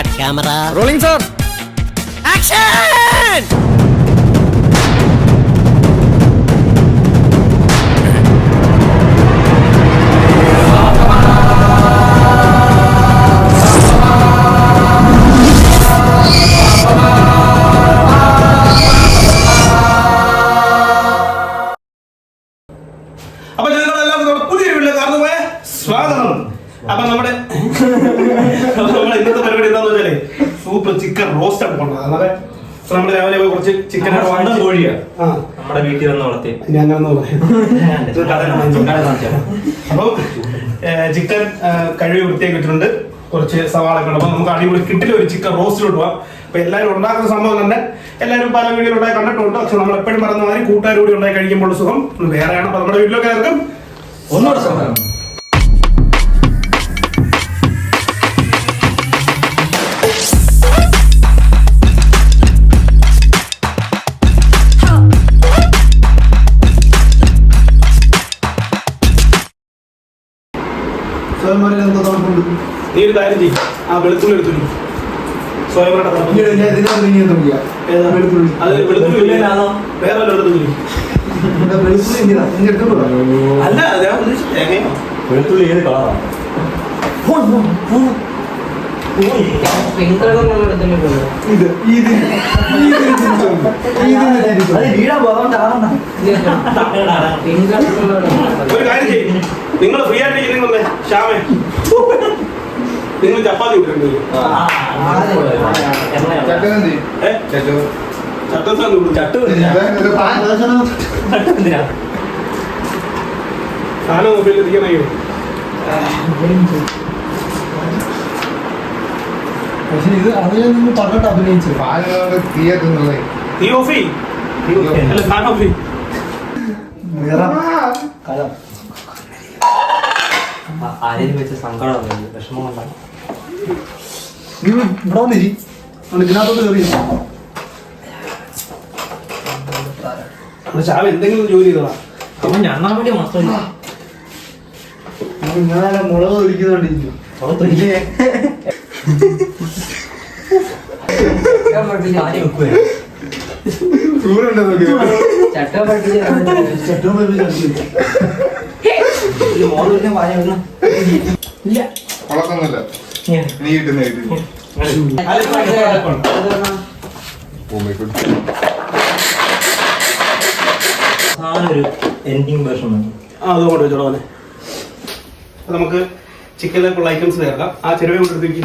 Start camera rolling sir action രാവിലെ പോയി കുറച്ച് ചിക്കൻ സ്വന്തം കോഴിയാ. നമ്മുടെ വീട്ടിൽ വന്ന് വളർത്തി അങ്ങനെ പറയാം. അപ്പം ചിക്കൻ കഴുകി വൃത്തിയാക്കി വെച്ചിട്ടുണ്ട് കുറച്ച് സവാളൊക്കെ ഉണ്ട്. അപ്പൊ നമുക്ക് അടിപൊളി കിട്ടില്ല ഒരു ചിക്കൻ റോസ്റ്റിലോട്ട് പോവാം. അപ്പൊ എല്ലാവരും ഉണ്ടാക്കുന്ന സംഭവം തന്നെ. എല്ലാവരും പല വീഡിയോ ഉണ്ടായി കണ്ടിട്ടുണ്ട്. പക്ഷെ നമ്മൾ എപ്പോഴും പറയുന്ന മാതിരി കൂട്ടുകാരും കൂടി ഉണ്ടായി കഴിക്കുമ്പോൾ സുഖം. വേറെയാണ് അപ്പൊ നമ്മുടെ വീട്ടിലൊക്കെ ആർക്കും ഒന്നുകൂടെ സ്വന്തം നീ ഒരു കാര്യം ചെയ്യും. ആ വെളുത്തുള്ളി എടുത്തു സ്വയംവരുടെ അത് വെളുത്തുള്ളി വെളുത്തുള്ളിയിലാണോ? വേറെ വല്ലതും എടുത്തു അല്ല ഞാൻ ഉദ്ദേശിച്ചത് തേങ്ങയോ? വെളുത്തുള്ളി ഏത് കളറാണ് വീടാൻ പോകാണ്ടാണ് ഒരു കാര്യം ചെയ്യും. നിങ്ങൾ ഫ്രീ ആയിട്ട് ഇരിക്കുന്നേ ശ്യാമേ. നിങ്ങൾ ചപ്പാത്തി വിട്ടിട്ടുണ്ട് ഏ? ചട്ടസ്ഥാൻ ചട്ടു സാധനം മൊബൈലിൽ എത്തിക്കണയോ പക്ഷെ ഇത് അതിനെ നിന്ന് പറഞ്ഞിട്ട് അഭിനയിച്ചു ഓഫ് ചെയ്യ്. അല്ല ഓഫ് ചെയ്യ്. ആരെയും വെച്ച് സങ്കടം വിഷമം ഉണ്ടാകും നീ ഇവിടെ വന്നിരി. അതുകൊണ്ട് ഇതിനകത്തോട്ട് കയറി. ശ്യാമ എന്തെങ്കിലും ജോലി ചെയ്തോളാം. അവൻ ഞണ്ണാൻ വേണ്ടി മാത്രം ഇങ്ങനെ മുളക് ഒഴിക്കുന്നുണ്ടിരിക്കും ചട്ടം പറ്റി വളർത്തുന്നില്ല നീ കിട്ടുന്ന കിട്ടുന്നു എൻഡിങ് വേർഷൻ ആ വെച്ചോളാം നമുക്ക് ചിക്കനിലേക്കുള്ള ഐറ്റംസ് ചേർക്കാം. ആ ചെരുവ കൊണ്ടെടുത്തേക്ക്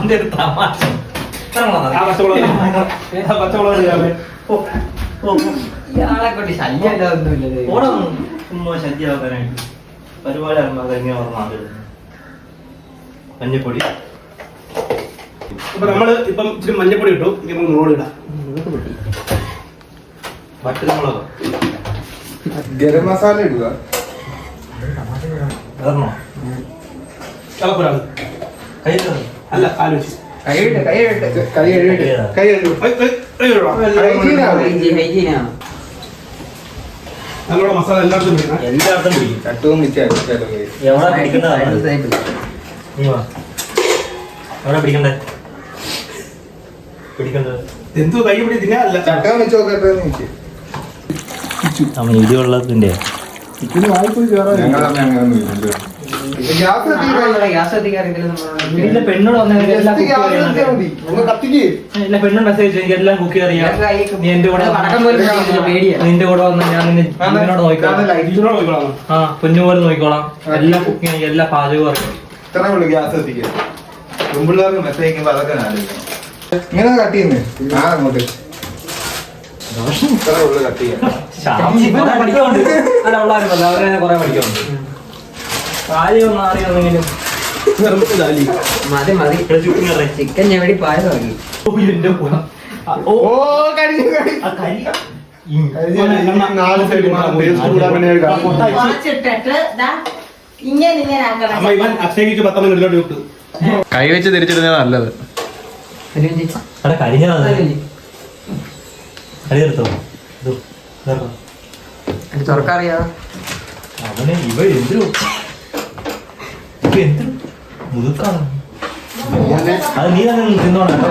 അവന്റെ ഒരു തമാശ ചുമ്മാ ശല്യമാക്കാനായിട്ട് പരിപാടി ആകുമ്പോൾ അതെങ്ങനെ ഓർമ്മ മഞ്ഞപ്പൊടി. അപ്പൊ നമ്മൾ ഇപ്പം ഇച്ചിരി മഞ്ഞപ്പൊടി ഇട്ടു. ഇനി നമുക്ക് മുളക് ഇടാം. വറ്റൽമുളക് ഗരം മസാല ഇടുക. ഇടണോ തിളപ്പൊരാൾ കൈ അല്ല കാൽ വെച്ച് കൈ കഴുകിട്ട് കൈ കഴുകിട്ട് കൈ കഴുകി. ഐ, ഐ, ഐ, ഇടാം. നല്ലോണം മസാല എല്ലായിടത്തും പിടിക്കണം എല്ലായിടത്തും പിടിക്കും ചട്ടവും എവിടെ എവിടെ പിടിക്കണ്ടേ? പിടിക്കേണ്ടത്? എന്തോ കൈ പിടി തിന്നാല്ല ചട്ടം വെച്ച് നോക്കട്ടെ നിക്ക് നമ്മൾ ഇടിയുള്ളതിന്റെ ഞങ്ങളെ അങ്ങനെ വീട്ടിലെ പെണ്ണോട് ഇല്ല പെണ്ണും മെസ്സേജ് എനിക്ക് എല്ലാം കുക്ക് അറിയാം. നീ എന്റെ കൂടെ നിന്റെ കൂടെ വന്ന് ഞാൻ നിന്നോട് നോക്കിക്കോളാം. ആ പൊന്നു പോലെ നോക്കിക്കോളാം. എല്ലാ കുക്കിങ് എല്ലാ പാചകവും അറിയാം. ഇത്ര ഉള്ളു ഗ്യാസ് എത്തിക്കുക പെൺപിള്ളേർക്ക് മെസ്സേജ് അയക്കുമ്പോ അതൊക്കെ ആലോചിക്കണം. ഇങ്ങനെ കട്ട് ചെയ്യുന്നേ? ആ അങ്ങോട്ട്. ഇത്ര ഉള്ളു കട്ട് ചെയ്യാം അവരെ കുറെ അറിയാമെങ്കിലും മതി മതി. ചിക്കൻ ഞെവടി പായ തുടങ്ങി എന്റെ പോണ ഓ. കഴിഞ്ഞു നാല് സൈഡ് കുറച്ചിട്ടിട്ട് ദാ ഇങ്ങനെ ഇങ്ങനെ ആക്കണം. അമ്മ ഇവൻ അക്ഷയ്ക്ക് പത്തമ്മ ഇതിലോട്ട് വിട്ടു കൈ വെച്ച് തിരിച്ചിടുന്നത് നല്ലത്. തുറക്കറിയാ. അവനെ ഇവ എന്തിനു ഇവ എന്തിനു മുതുക്കാണ്? അത് നീ തന്നെ തിന്നോണം കേട്ടോ.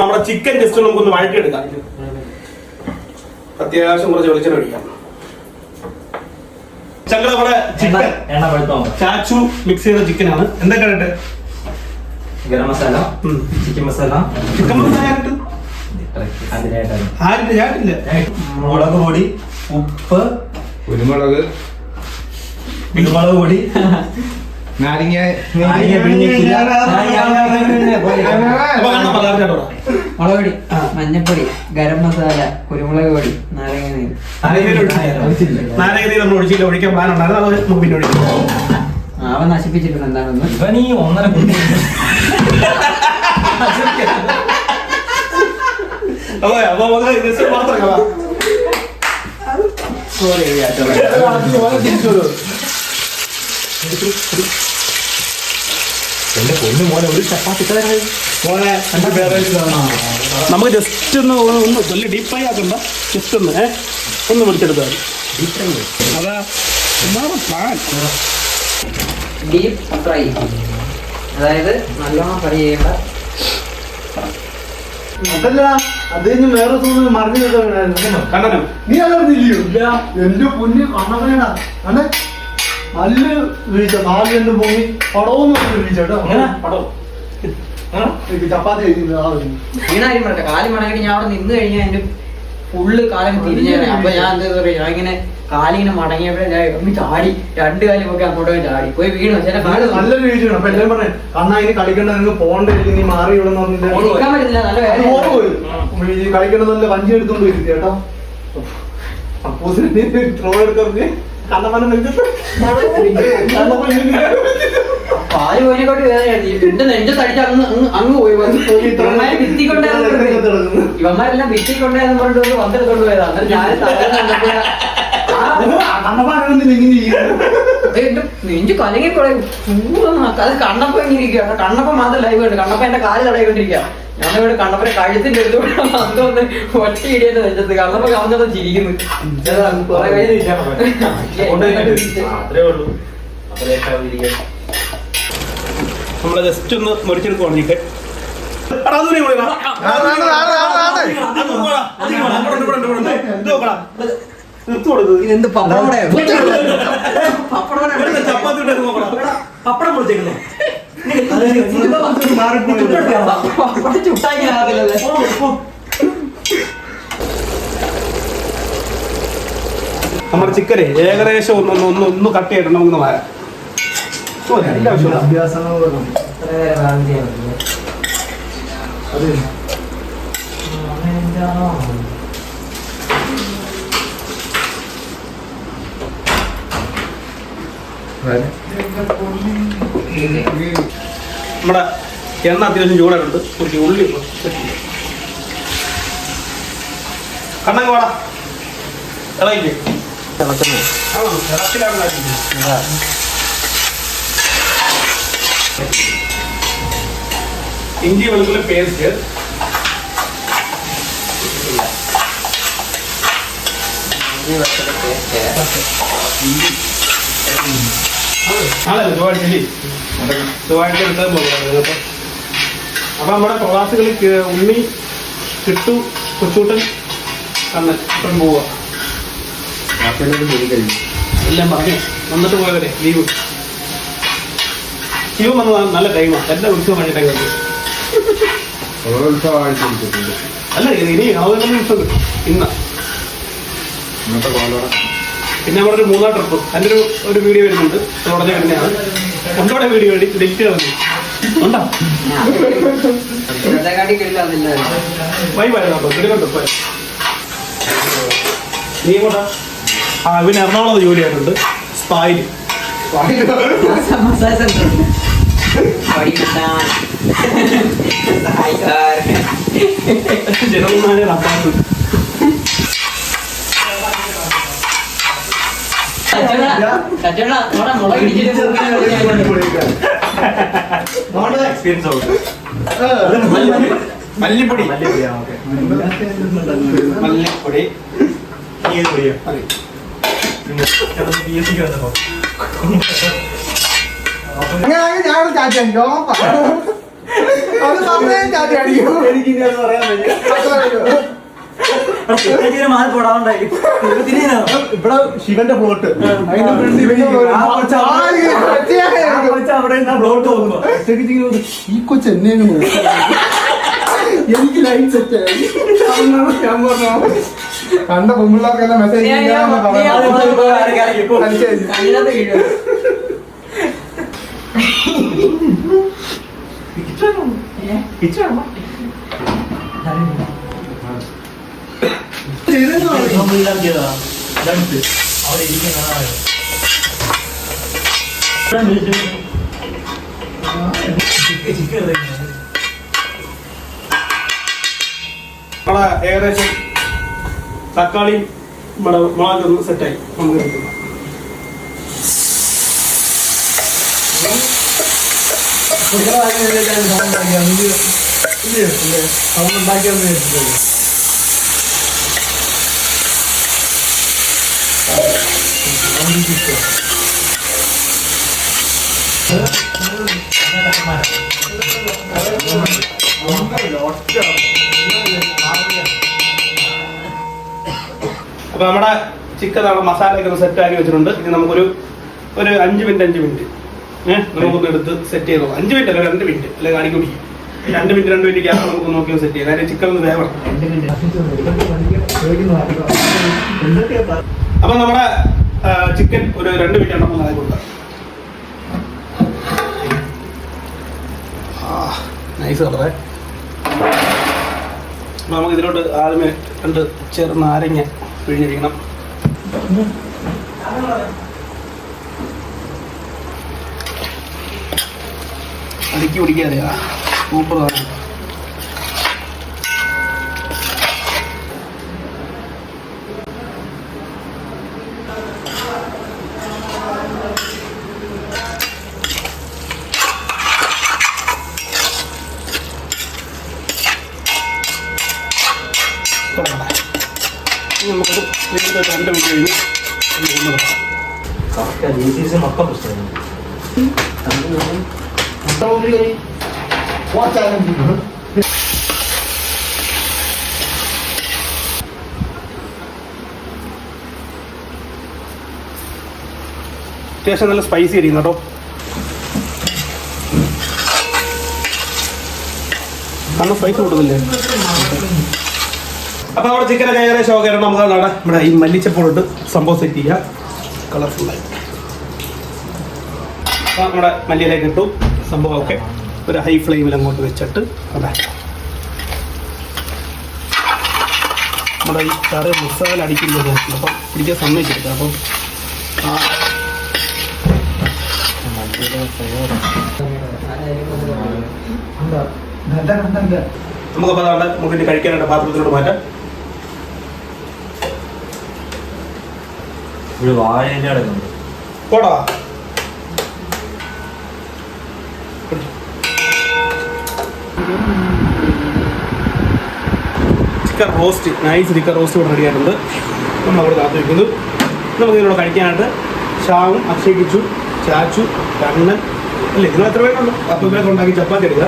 നമ്മുടെ ചിക്കൻ ജസ്റ്റ് നമുക്കൊന്ന് വഴറ്റിയെടുക്കാം. അത്യാവശ്യം കുറച്ച് വെളിച്ചെണ്ണ ഒഴിക്കാം. നമ്മുടെ ചിക്കൻ എണ്ണ പഴുത്തോ? ചാച്ചു മിക്സ് ചെയ്ത ചിക്കനാണ് എന്തൊക്കെ ഇട്ട് ഗരം മസാല ചിക്കൻ മസാല. ചിക്കൻ മസാല മുളക് പൊടി ഉപ്പ് കുരുമുളക്. കുരുമുളക് പൊടി നാരങ്ങ നാരങ്ങ പിഴിഞ്ഞിട്ടില്ല. അപ്പൊ കാണാൻ പലർക്കാട്ടോ മുളക് പൊടി. മഞ്ഞപ്പൊടി ഗരം മസാല കുരുമുളക് പൊടി നാരങ്ങ നീര്. നാരങ്ങ നീര് നമ്മൾ ഒഴിച്ചില്ല. ഒഴിക്കാൻ പ്ലാൻ ഉണ്ടായിരുന്നു അത് നമുക്ക് പിന്നെ ഒഴിക്കാം അവൻ നശിപ്പിച്ചിട്ടുണ്ട്. എന്താണെന്ന്? ഇവൻ ഈ ഒന്നര അപ്പൊ കാണാം എന്റെ പൊന്നു മോനെ ഒരു ചപ്പാത്തി മോനെ നമുക്ക് ജസ്റ്റ് ഒന്ന് ഒന്ന് നല്ല വലിയ ഡീപ്പ് ഫ്രൈ ആക്കണ്ട. ജസ്റ്റ് ഒന്ന് ഏഹ് ഒന്ന് പിടിച്ചെടുത്താൽ അതാ പ്ലാൻ ഫ്രൈ അതായത് നല്ലോണം ഫ്രൈ ചെയ്യേണ്ട. അതല്ല അത് കഴിഞ്ഞ് വേറെ തോന്നുന്നു മറിഞ്ഞു കണ്ടോ? നീ അതറിഞ്ഞില്ലയോ എന്റെ പൊന്നു കണ്ണപ്പനടാ അതെ? നല്ല വീഴ്ച. നാല് രണ്ടും പൊങ്ങി. പടവും വീഴ്ച കേട്ടോ പടം എനിക്ക് ചപ്പാത്തി പറയട്ടെ കാൽ മടങ്ങി ഞാൻ അവിടെ നിന്ന് കഴിഞ്ഞാൽ എന്റെ ഫുള്ള് കാലം തിരിഞ്ഞേനെ അപ്പൊ ഞാൻ എന്താ പറയാ ഞാൻ ഇങ്ങനെ കാലിങ്ങനെ മടങ്ങിയപ്പോഴേ ഞാൻ ഒന്ന് ചാടി. രണ്ട് കാലും ഒക്കെ അങ്ങോട്ട് ചാടി. പോയി വീണു. ചില കാൽ നല്ല വീഴ്ചയാണ്. അപ്പൊ എല്ലാരും പറഞ്ഞു അന്നാ ഇനി കളിക്കണ്ട. നിങ്ങൾ പോണ്ടേ നീ മാറി ഇവിടെ നല്ല നല്ല വഞ്ചി എടുത്തോണ്ട് വരും. ചേട്ടാ. അപ്പോ ത്രോ എടുത്തറിഞ്ഞ് ഇരുന്നില്ല. പാൽ വേദനയായിരുന്നു എന്റെ കലങ്ങി കൂടെ കണ്ണപ്പ ഇങ്ങനെ കണ്ണപ്പ മാത്രം ലൈവ് ഉണ്ട് കണ്ണപ്പ എന്റെ കാൽ തടയിക്കൊണ്ടിരിക്കുക ഞാനിവിടെ കണ്ടപ്പോ കഴുത്തിന്റെ എടുത്തുകൊണ്ട് അതൊന്ന് ഒറ്റ ഇടിയുടെ നെഞ്ചത്ത് കണ്ടപ്പോ കവന്നത് ചിരിക്കുന്നു. കുറെ കഴിഞ്ഞ് നമ്മളെ ജസ്റ്റ് ഒന്ന് മുറിച്ചെടുക്കുവാണ് ചിക്കൻ പപ്പടം. പപ്പടം പൊളിച്ചേക്കുന്നു. പപ്പടം ചുട്ടാക്കിയാകത്തില്ലല്ലേ നമ്മുടെ ചിക്കനെ ഏകദേശം ഒന്ന് ഒന്ന് ഒന്ന് ഒന്ന് കട്ട് ചെയ്തിട്ട് നമുക്ക് മാറാം ഓ, ആവശ്യമില്ല. നമ്മുടെ എണ്ണ അത്യാവശ്യം ചൂടായിട്ടുണ്ട് കുറച്ച് ഉള്ളി. കണ്ണങ്ങ് വാടാ പേസ്റ്റ് ഇഞ്ചി വെളുത്തുള്ളി പേസ്റ്റ് ആണല്ലോ എടുത്താൽ പോകുന്നത് അപ്പൊ അപ്പൊ നമ്മുടെ പ്രവാസികളിൽ ഉണ്ണി കിട്ടു കൊച്ചൂട്ടൻ കണ്ണ് ഇപ്പം പോവുക. എല്ലാം പറഞ്ഞു വന്നിട്ട് പോയവരെ ലീവ്. ലീവ് വന്നതാണ് നല്ല ടൈമാണ് എല്ലാ ഉത്സവം കഴിഞ്ഞ ടൈം അല്ല ഇനി അവരുടെ ഉത്സവം. ഇന്ന്. ഇന്നത്തെ കോലോടെ പിന്നെ നമ്മുടെ ഒരു മൂന്നാം ട്രിപ്പ് അതിന്റെ ഒരു ഒരു വീഡിയോ വരുന്നുണ്ട് ഉടനെ വരുന്നതാണ് ഒന്നോടെ വീഡിയോ ഡിലിറ്റ് കളഞ്ഞു ഉണ്ടോ? വൈ പോയി നീ കൂട്ടാ ആ പിന്നെ എറണാകുളത്ത് ജോലിയായിട്ടുണ്ട് സ്പായിൽ ജനറൽ മാനേജർ അപ്പാസ് കച്ചവട നമ്മുടെ മുളക് ഇടിച്ചിട്ട് എക്സ്പീരിയൻസ് ആവും മല്ലിപ്പൊടി മല്ലിപ്പൊടി നീ ഏത് പൊടിയാ അതെ. പി എസ് സിക്ക് മല്ലിപ്പൊടി. അങ്ങനെയാണെങ്കിൽ ഞാൻ ചാറ്റി അടിക്കും. അത് സമയം ചാറ്റി അടിക്കും. എനിക്ക് പറയാൻ പറ്റില്ല. ഇവിടെ ശിവന്റെ പോകുമ്പോ ഈ കൊച്ചു എന്നെ എനിക്ക് ലൈറ്റ് സെറ്റ് ആയി. ഞാൻ പറഞ്ഞു കണ്ട പെൺപിള്ളേർക്കെല്ലാം മെസ്സേജ് ചെയ്യാൻ പറഞ്ഞു. അത് അടിച്ച് കഴിഞ്ഞു. അതിനകത്ത് വീഴും അവിടെ ഇരിക്കുന്നതാണ് നമ്മളെ ഏകദേശം തക്കാളി മുളക് മുളകൊന്ന് സെറ്റായി നമുക്ക് എടുക്കണം അപ്പൊ നമ്മുടെ ചിക്കൻ നമ്മുടെ മസാലയൊക്കെ ഒന്ന് സെറ്റ് ആക്കി വെച്ചിട്ടുണ്ട്. ഇനി നമുക്കൊരു ഒരു അഞ്ച് മിനിറ്റ് അഞ്ച് മിനിറ്റ്. ഏഹ് നമുക്കൊന്ന് എടുത്ത് സെറ്റ് ചെയ്ത് അഞ്ച് മിനിറ്റ് അല്ല രണ്ട് മിനിറ്റ്. അല്ലെ കാണിക്ക് പിടിക്കും രണ്ട് മിനിറ്റ് രണ്ട് മിനിറ്റ് ഗ്യാസ് നമുക്ക് നോക്കി സെറ്റ് ചെയ്യാം. കാര്യം ചിക്കൻ ഒന്ന് വേവണം. അപ്പൊ നമ്മുടെ ചിക്കൻ ഒരു രണ്ട് മിനിറ്റ് എണ്ണം ഒന്ന് കൊടുക്കാം നൈസ് കളറേ നമുക്ക് ഇതിലോട്ട് ആദ്യമേ രണ്ട് ചെറു നാരങ്ങ പിഴിഞ്ഞിരിക്കണം. അടുക്കി പിടിക്കാതെയാ സൂപ്പർ സാധനം തുടങ്ങട്ടെ ഇനി നമുക്കത് വീണ്ടും ഒരു രണ്ട് മിനിറ്റ് കഴിഞ്ഞ് ഒന്ന് ഒന്ന് വെക്കാം മൊത്തം പുസ്തകം What challenge? അത്യാവശ്യം നല്ല സ്പൈസി ആയിരിക്കും കേട്ടോ. നല്ല സ്പൈസ് കൊടുക്കില്ലേ അപ്പൊ നമ്മുടെ ചിക്കനൊക്കെ ഏകദേശം ഓക്കെ നമുക്ക് നമ്മുടെ ഈ മല്ലിച്ചപ്പോളിട്ട് സംഭവം സെറ്റ് ചെയ്യാം. കളർഫുൾ അപ്പൊ നമ്മുടെ മല്ലിയിലേക്ക് ഇട്ടു. സംഭവമൊക്കെ ഒരു ഹൈ ഫ്ലെയിമിൽ അങ്ങോട്ട് വെച്ചിട്ട് അതെ. നമ്മുടെ ഈ കറി മസാല അടിക്കുന്നത് അപ്പം പിടിക്കാൻ സമ്മതിക്കരുത് അപ്പം ആ നമുക്കപ്പോൾ നമുക്ക് ഇനി കഴിക്കാനായിട്ട് പാത്രത്തിലോട്ട് മാറ്റാം. ഇവിടെ കിടക്കുന്നുണ്ട് പോടാ. Chicken roast nice chicken roast ഇവിടെ റെഡി ആയിട്ടുണ്ട്. നമ്മൾ അവിടെ കാത്തു വയ്ക്കുന്നു നമുക്ക് ഇതിനോട് കഴിക്കാനായിട്ട് ഷാവും അക്ഷയ് കിച്ചു ചാച്ചു കണ്ണൻ. അല്ലേ ഇതിന് എത്ര പേരുണ്ട്? അപ്പം പേരൊക്കെ ഉണ്ടാക്കി ചപ്പാത്തി എടുക്കുക.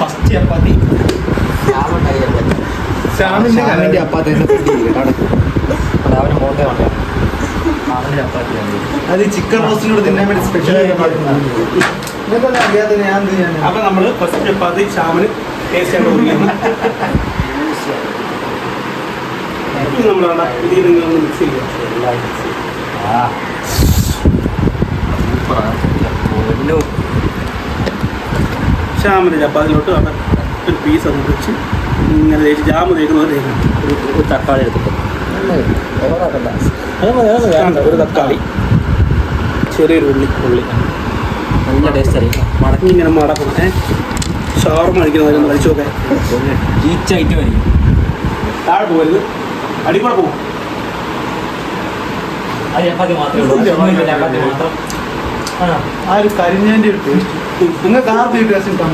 ഫസ്റ്റ് ചപ്പാത്തി. അവന് മോട്ടേ അവന് ചപ്പാത്തിയാണ് അത് ചിക്കൻ റോസ്റ്റിനോട് തിന്നാൻ വേണ്ടി സ്പെഷ്യൽ? അപ്പൊ നമ്മൾ ഫസ്റ്റ് ചപ്പാത്തി ഷാമിന് ടേസ്റ്റ് ആയിട്ട് കൊടുക്കുകയാണ് ഇനി നമ്മൾ ഇതിൽ നിന്ന് ഒന്ന് മിക്സ് ചെയ്യുക ശ്യാമിന്റെ ചപ്പാത്തിലോട്ട് അവിടെ ഒരു പീസ് അത് വെച്ച് ഇങ്ങനെ തേച്ച് ജാമ് തേക്കുന്ന ഒരു തക്കാളി എടുത്തിട്ട്. ഒരു തക്കാളി. ചെറിയൊരു ഉള്ളി ഉള്ളി. നല്ല ടേസ്റ്റ് അറിയാം മടക്കി ഇങ്ങനെ മടക്കണം ഏ? ഷവർമ കഴിക്കുന്ന കഴിച്ചു നോക്കെ ഈച്ച് ഐറ്റം ആയിരിക്കും താഴെ പോകരുത് അടിക്കൂടെ പോകും ആ ഒരു കരിഞ്ഞതിന്റെ ഒരു ടേസ്റ്റ് നിങ്ങൾക്ക് ആർക്കും ഈ ടേസ്റ്റ് കിട്ടാൻ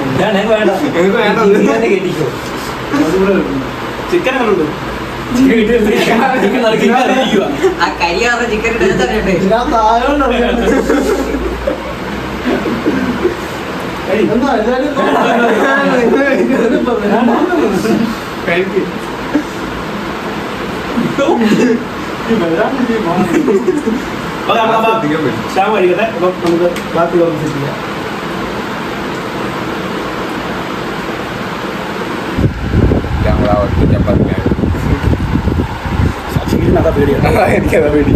ചിക്കൻ ആ കരിയാറ് ചിക്കൻ എടുത്തിട്ടുണ്ട് ഇതിനകത്ത് ആയോണ്ട് അറിയാൻ എന്നാ എല്ലാരും കഴിക്കും അപ്പൊ നമ്മളപ്പോ ശ്യാമ കഴിക്കട്ടെ അപ്പൊ നമുക്ക് ബാക്കി സെറ്റ് ചെയ്യാം ശശികിരിനതാ പേടിയാണ് എനിക്കതാ പേടി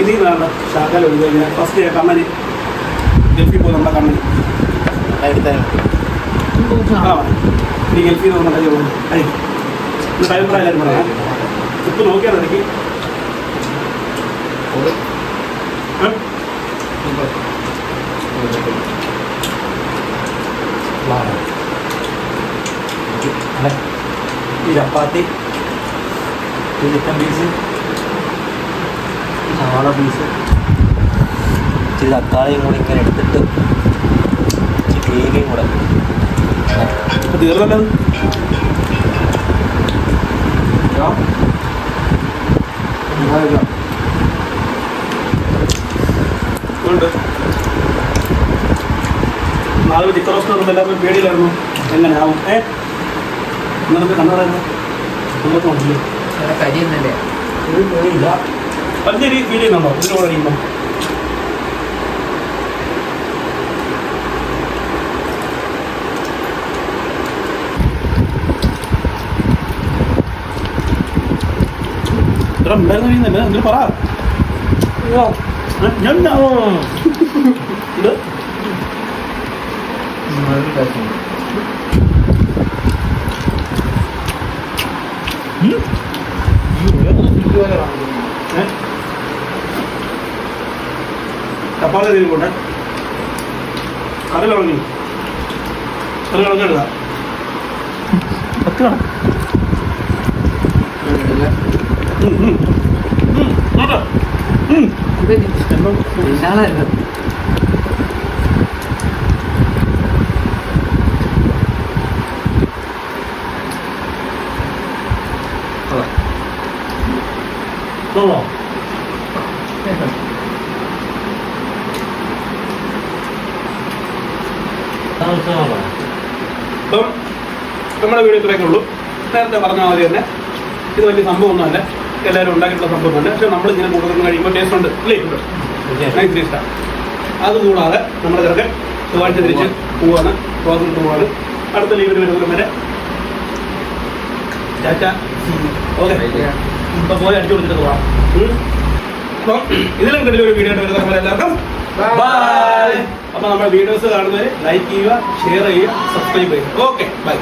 ഇതിൽ നിന്നാണ് ശാഖല ഫസ്റ്റ് കമ്മൽ. ഗൾഫിൽ നമ്മുടെ കമ്മൽ ആ നീ ഗൾഫിൽ നിന്ന് നമ്മുടെ എന്നിട്ട് അഭിപ്രായം പറയാം ഇപ്പൊ നോക്കിയാൽ എനിക്ക് ഈ ചപ്പാത്തി ചിക്കൻ പീസ് സവാള പീസ് ഇച്ചിരി തക്കാളിയും കൂടി ഇങ്ങനെ എടുത്തിട്ട് ഇച്ചിരി ഗ്രേവിയും കൂടെ. തീർന്നല്ലോ? നാളെ ചിക്കൻ റോസ്റ്റ് പറയുമ്പോൾ എല്ലാവർക്കും പേടിയിലായിരുന്നു. എങ്ങനെ ആവും ഏ ഇന്നത്തെ കണ്ണടായിരുന്നു കരിയൊന്നല്ലേ ഉണ്ടല്ലേ കരിയുന്നല്ലേ പഞ്ചരി ഫീൽ ചെയ്യുന്നുണ്ടോ ഇതിനോട് കൂടെ എടാ ഉണ്ടായിരുന്നു ചെയ്യുന്നില്ല എന്തിനു പറ. ഞാൻ? ചപ്പാത്തി തിരികൊണ്ടേ കറി കളഞ്ഞു കറി കളഞ്ഞെടുക്കാം പത്ത് വേണം അപ്പം നമ്മുടെ വീഡിയോ ഇത്രയൊക്കെ ഉള്ളൂ. നേരത്തെ പറഞ്ഞ മാതിരി തന്നെ. ഇത് വലിയ സംഭവമൊന്നുമല്ല. എല്ലാവരും ഉണ്ടാക്കിയിട്ടുള്ള സംഭവം തന്നെ പക്ഷെ നമ്മൾ ഇങ്ങനെ കൂടുതൽ കഴിയുമ്പോൾ ടേസ്റ്റ് ഉണ്ട് അല്ലേ നൈസ് ഇഷ്ടമാണ് അതുകൂടാതെ നമ്മൾ ചെറുക്കൻ ചൊവ്വാഴ്ച തിരിച്ച് പോവാണ്. ഗോതമ്പ് പോവാണ്. അടുത്ത ലീവിന് വരുന്നവരും വരെ. ചാച്ച. ഓക്കെ. ഇപ്പൊ പോയി അടിച്ചു കൊടുത്തിട്ട് പോവാം. അപ്പം ഇതിലും കണ്ടില്ല ഒരു വീഡിയോ വരുന്ന എല്ലാവർക്കും. ബൈ അപ്പൊ നമ്മുടെ വീഡിയോസ് കാണുന്നവര് ലൈക്ക് ചെയ്യുക ഷെയർ ചെയ്യുക സബ്സ്ക്രൈബ് ചെയ്യുക. Okay bye